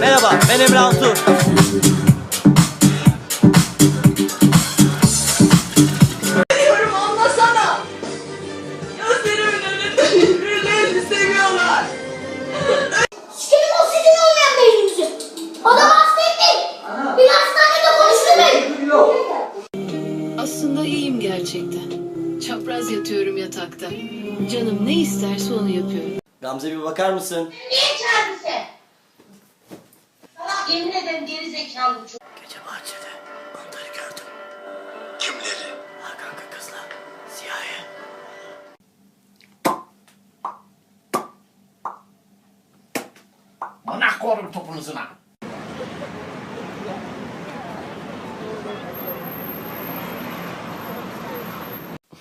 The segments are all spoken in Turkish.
Merhaba ben Emre konuşturmayın. Aslında iyiyim gerçekten. Çapraz yatıyorum yatakta. Canım ne isterse onu yapıyorum. Gamze bir bakar mısın? Niye çağırdın ederim geri zekalı çocuk. Gece bahçede onları gördüm. Kimleri? Hakan kızla Ziya'yı. Bana korum topunuzuna.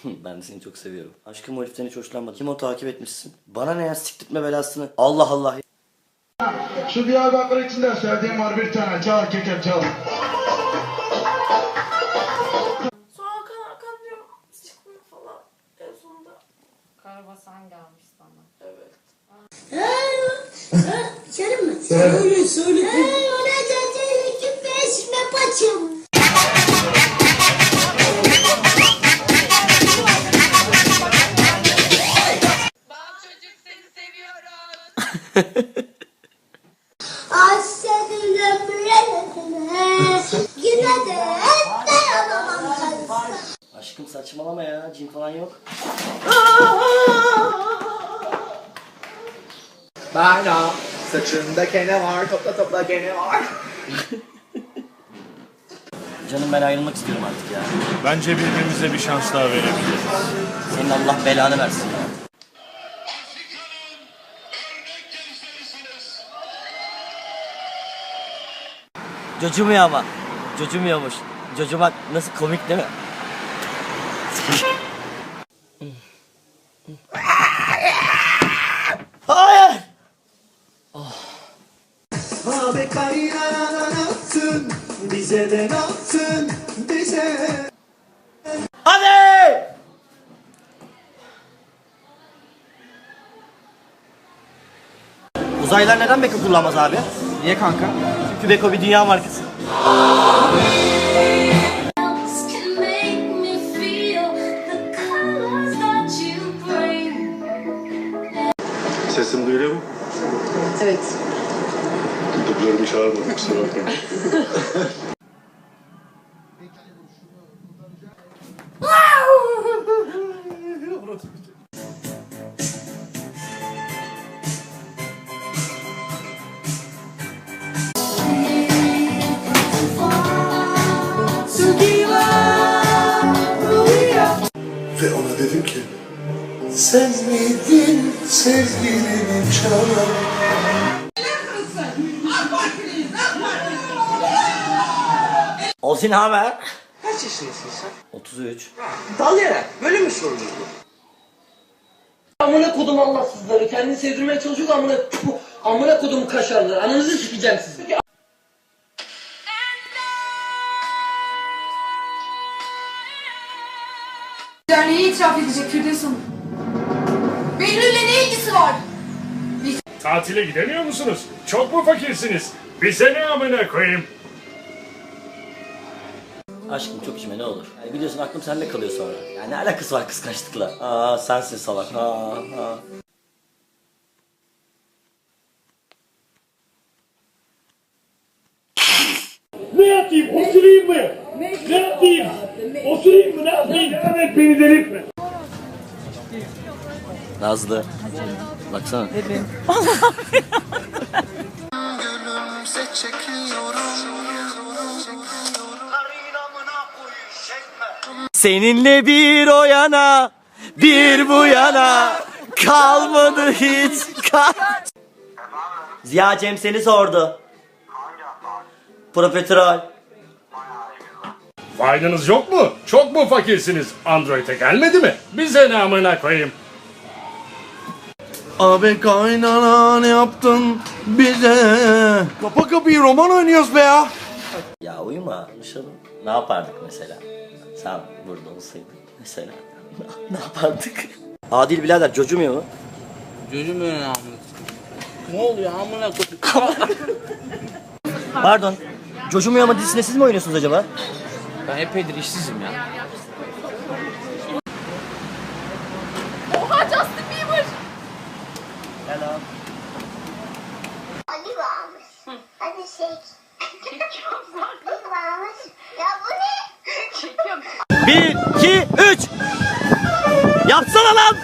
ben de seni çok seviyorum. Aşkım o heriften hiç hoşlanmadım. Kim o takip etmişsin? Bana ne ya siktirtme belasını. Allah Allah. Şu Diyarbakır içinde sevdiğim var bir tane. Çal kekep çal. Sonra Hakan Hakan diyor çıkmıyor falan. En sonunda. Karabasan gelmiş sana. Evet. Canım mı? Söyle söyle. Aşkım saçmalama ya. Cin falan yok. Bana saçında kene var, topla topla kene var. Canım ben ayrılmak istiyorum artık ya. Bence birbirimize bir şans daha verebiliriz. Senin Allah belanı versin ya. Cocumuyor ama. Cocumuyormuş. Cocumak nasıl komik değil mi? Hayır! Abi kaynana yaptın? Bize de yaptın? Bize. Hadi! Uzaylılar neden Beko kullanmaz abi? Niye kanka? Çünkü Beko bir dünya markası. Sesim duyuluyor mu? Evet. Dublörümü çağırmadım kusura bakmayın. Ve ona dedim ki sen miydin sevgilinin çalan Olsun haber. Kaç yaşındasın sen? 33. Dalayarak. Böyle mi sorulur bu? Amına kodum Allahsızları. Kendini sevdirmeye çalışıyor da amına amına kodum kaşarları. Ananızı sikeceğim sizi. Derneği itiraf edecek Firdevs Hanım. Tatile gidemiyor musunuz? Çok mu fakirsiniz? Bize ne amına koyayım? Aşkım çok içime ne olur. Yani biliyorsun aklım sende kalıyor sonra. Yani ne alakası var kıskançlıkla? Aa sensin salak. Aa, aa. Ne yapayım? Osurayım mı? Ne yapayım? Osurayım mı? Ne yapayım? Evet beni delirtme. Nazlı. Baksana. Çekiyorum Seninle bir o yana, bir bu yana kalmadı hiç kal. Ziya Cem seni sordu. Profiterol. Faydınız yok mu? Çok mu fakirsiniz? Android'e gelmedi mi? Bize ne amına koyayım? Abi kaynana ne yaptın bize Kapa kapıyı roman oynuyoruz be ya Ya uyuma konuşalım. Ne yapardık mesela? Sen burada olsaydın mesela. ne yapardık? Adil birader cocumuyor mu? Gözüm önüne amına. Ne oluyor amına kodum? Pardon. Coşum Uyama dizisinde siz mi oynuyorsunuz acaba? Ben epeydir işsizim ya. 2, 3. Yapsana lan.